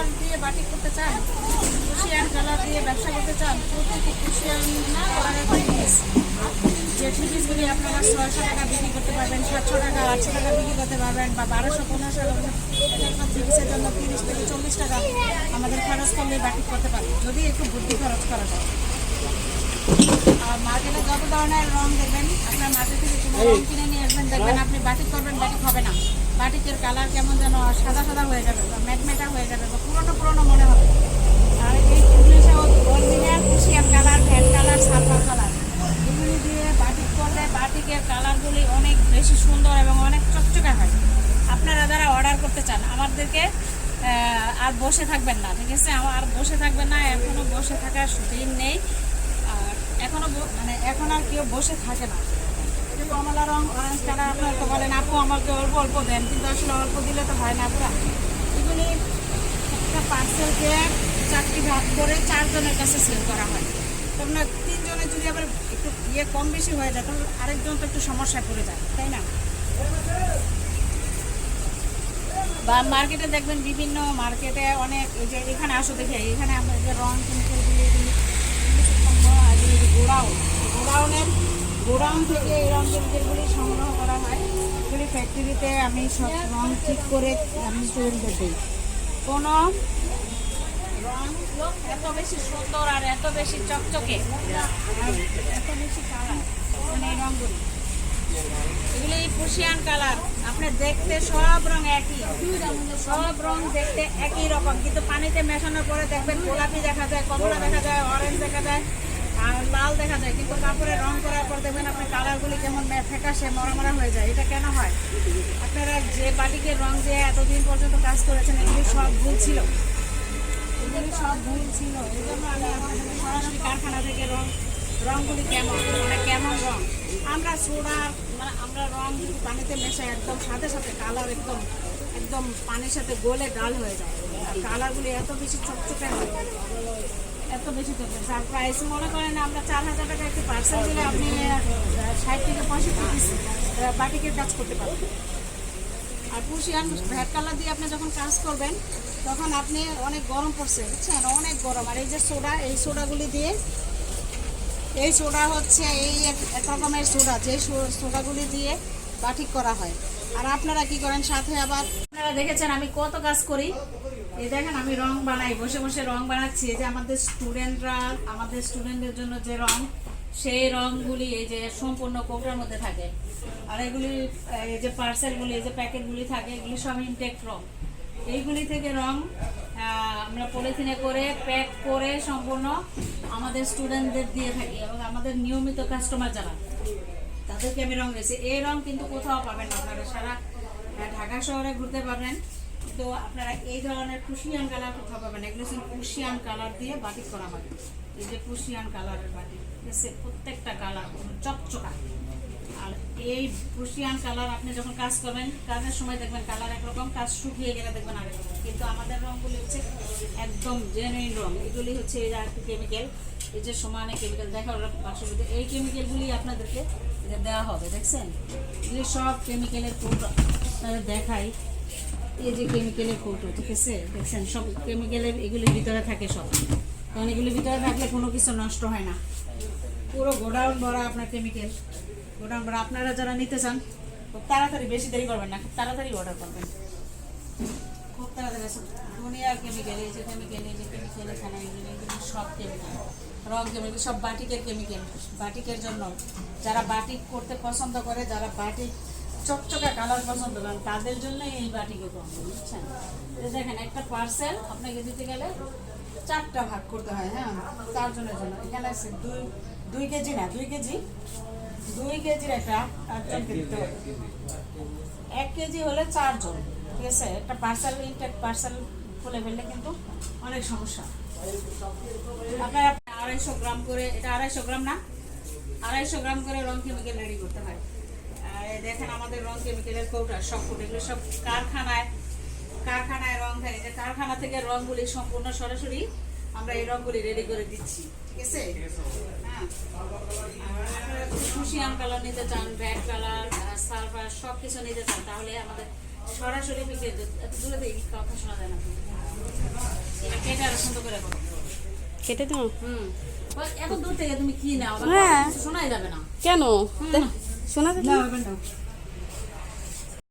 Colour দিয়ে batik করতে চান কুশিয়ান কালার দিয়ে ব্যবসা করতে চান, প্রতিটি কুশিয়ান কালারের পিস যে টিকিসগুলি আপনারা ছয়শো টাকা বিক্রি করতে পারবেন, সাতশো টাকা, আটশো টাকা বিক্রি করতে পারবেন, বা বারোশো, পনেরোশো টাকা টিকিসের জন্য তিরিশ থেকে চল্লিশ টাকা আমাদের খরচ করলে বাটিক করতে পারি যদি একটু বুদ্ধি খরচ করা যায়। আর মার্কেটে যত ধরনের রং দেখবেন, আপনার মার্কেট থেকে কোনো রং কিনে নিয়ে আসবেন, দেখবেন আপনি বাটিক করবেন বাটিক হবে না। বাটিকের কালার কেমন যেন সাদা সাদা হয়ে যাবে, বা ম্যাটমেটা হয়ে যাবে, বা পুরোনো পুরোনো মনে হবে। আর এই original কুশিয়ার colour vat colour, sulphur colour. এগুলি দিয়ে বাটিক করলে বাটিকের কালারগুলি অনেক বেশি সুন্দর এবং অনেক চকচকে হয়। আপনারা যারা অর্ডার করতে চান, আমাদেরকে আর বসে থাকবেন না, ঠিক আছে? আর বসে থাকবেন না এখনও বসে থাকার দিন নেই। আর এখনও মানে এখন আর কেউ বসে থাকে না। কমলা রং অরেঞ্জ কালার আপনার তো বলেন, আপু, আমাকে অল্প অল্প দেন। কিন্তু আসলে অল্প দিলে তো হয় না পুরা এগুলি একটা পার্সেলকে চারটি ভাগ করে চারজনের কাছে সেল করা হয়। তো আপনার তিনজনের যদি আবার একটু ইয়ে কম বেশি হয়ে যায়, তাহলে আরেকজন তো একটু সমস্যায় পড়ে যায়, তাই না? বা মার্কেটে দেখবেন বিভিন্ন মার্কেটে অনেক যে এখানে আসো দেখে, এখানে আমরা যে রং কেমিক্যালগুলি এগুলি গোডাউন, গোডাউনের গোডাউন থেকে এই রং কেমিক্যালগুলি সংগ্রহ করা হয় এগুলি ফ্যাক্টরিতে আমি সব রং ঠিক করে আমি স্টুডেন্টদের দিই কোনো রং এত বেশি সুন্দর আর এত বেশি চকচকে, এত বেশি কালার মানে এই এগুলি পুশিয়ান কালার আপনি দেখতে সব রং একই, সব রং দেখতে একই রকম, কিন্তু পানিতে মেশানোর পরে দেখবেন গোলাপি দেখা যায়, কমলা দেখা যায় অরেঞ্জ দেখা যায়। লাল দেখা যায়, কিন্তু কাপড়ে রং করার পর দেখবেন আপনার কালারগুলি কেমন ফ্যাকাশে মরা মরা হয়ে যায়। এটা কেন হয়? আপনারা যে বাটিকের রং দিয়ে এতদিন পর্যন্ত কাজ করেছেন, এগুলি সব ভুল ছিল। এগুলি সব ভুল ছিল। এই জন্য সরাসরি কারখানা থেকে রং রংগুলি কেমন মানে কেমন রং? আমরা সোডা মানে আমরা রং যদি পানিতে মেশাই, একদম সাথে সাথে কালার একদম একদম পানির সাথে গলে ডাল হয়ে যায়। কালারগুলি এত বেশি চকচকে হয়। এত বেশি চকচকে আর প্রাইস মনে করেন আমরা চার হাজার টাকা একটি পার্সেল দিলে আপনি ষাট থেকে পঁয়ষট্টি পিস বাটিকের কাজ করতে পারবেন। আর পুষিয়ান ভ্যাট কালার দিয়ে আপনি যখন কাজ করবেন, তখন আপনি অনেক গরম পড়ছে, বুঝছেন? অনেক গরম। আর এই যে সোডা, এই সোডাগুলি দিয়ে, এই সোডা হচ্ছে এই এক- রকমের সোডা, যে সোডাগুলি দিয়ে বাটিক করা হয়। আর আপনারা কি করেন সাথে আবার, আপনারা দেখেছেন আমি কত কাজ করি? এই দেখেন আমি রং বানাই, বসে বসে রং বানাচ্ছি। এই যে আমাদের স্টুডেন্টরা আমাদের স্টুডেন্টদের জন্য যে রং, সেই রংগুলি এই যে সম্পূর্ণ কৌটার মধ্যে থাকে। আর এগুলি, এই যে পার্সেলগুলি এই যে প্যাকেটগুলি থাকে, এগুলি সব ইনটেক রং এইগুলি থেকে রং আমরা পলিথিনে করে প্যাক করে সম্পূর্ণ আমাদের স্টুডেন্টদের দিয়ে থাকি এবং আমাদের নিয়মিত কাস্টমার যারা, তাদেরকে আমি রং দিয়েছি। এই রং কিন্তু কোথাও পাবেন আপনারা। সারা ঢাকা শহরে ঘুরতে পারবেন। তো আপনারা এই ধরনের কুশিয়ান কালার কোথাও পাবেন এগুলো হচ্ছে কুশিয়ান কালার দিয়ে বাটিক করা হয়। এই যে কুশিয়ান কালারের বাটি ঠিক? প্রত্যেকটা কালার চকচকা। আর এই কুশিয়ান কালার আপনি যখন কাজ করবেন, কাজের সময় দেখবেন কালার একরকম, কাজ শুকিয়ে গেলে দেখবেন আরেক কিন্তু আমাদের রঙগুলি হচ্ছে একদম জেনুইন রং। এগুলি হচ্ছে এই যে একটু কেমিক্যাল এই যে সমানে কেমিক্যাল দেখা বাক্সের এই কেমিক্যালগুলি আপনাদেরকে দেওয়া হবে, দেখছেন? এগুলি সব কেমিক্যালের কৌটো আপনাদের দেখাই। এই যে কেমিক্যালের কৌটো, ঠিক আছে? দেখছেন, সব কেমিক্যালের এগুলির ভিতরে থাকে সব। কারণ এগুলির ভিতরে থাকলে কোনো কিছু নষ্ট হয় না। পুরো গোডাউন ভরা আপনার কেমিক্যাল গোডাউন ভরা। আপনারা যারা নিতে চান, খুব তাড়াতাড়ি, বেশি দেরি করবেন না, খুব তাড়াতাড়ি অর্ডার করবেন। খুব তাড়াতাড়ি দুনিয়ার কেমিক্যাল এই যে কেমিক্যাল এই যে কেমিক্যাল এখানে এগুলো সব কেমিক্যাল রং কেমিক্যাল সব বাটিকের কেমিক্যাল বাটিকের জন্য যারা বাটিক করতে পছন্দ করে, যারা বাটিক চকচকা কালার পছন্দ করেন তাদের জন্য এই বাটিকে করব বুঝছেন? দেখেন একটা পার্সেল আপনাকে দিতে গেলে চারটা ভাগ করতে হয় হ্যাঁ? চারজনের জন্য। এখানে আছে দুই দুই কেজি না দুই কেজি? দুই কেজির একটা চারজনকে দিতে হবে এক কেজি। হলে চারজন ঠিক আছে? একটা পার্সেল ইনটেক পার্সেল খুলে ফেললে কিন্তু অনেক সমস্যা। আপনার আড়াইশো গ্রাম করে এটা আড়াইশো গ্রাম না? আড়াইশো গ্রাম করে রং কেমিক্যাল রেডি করতে হয়। দেখেন আমাদের রং কেমিক্যালের কৌটা সব এগুলো সব কারখানায় কারখানায় রং থাকে যে কারখানা থেকে রংগুলি সম্পূর্ণ সরাসরি আমরা এই রংগুলি রেডি করে দিচ্ছি ঠিক আছে? হ্যাঁ। আপনারা কালার নিতে চান ব্যাক কালার সালফার সব কিছু নিতে চান তাহলে আমাদের সরাসরি পিকে এত দূরে দেখি কথা শোনা যায় না। এটা কেটে আরও সুন্দর করে করো। কেটে দাও হুম। এত দূর থেকে তুমি কি নাও? হ্যাঁ। শোনাই যাবে না। কেন। শোনা যাচ্ছে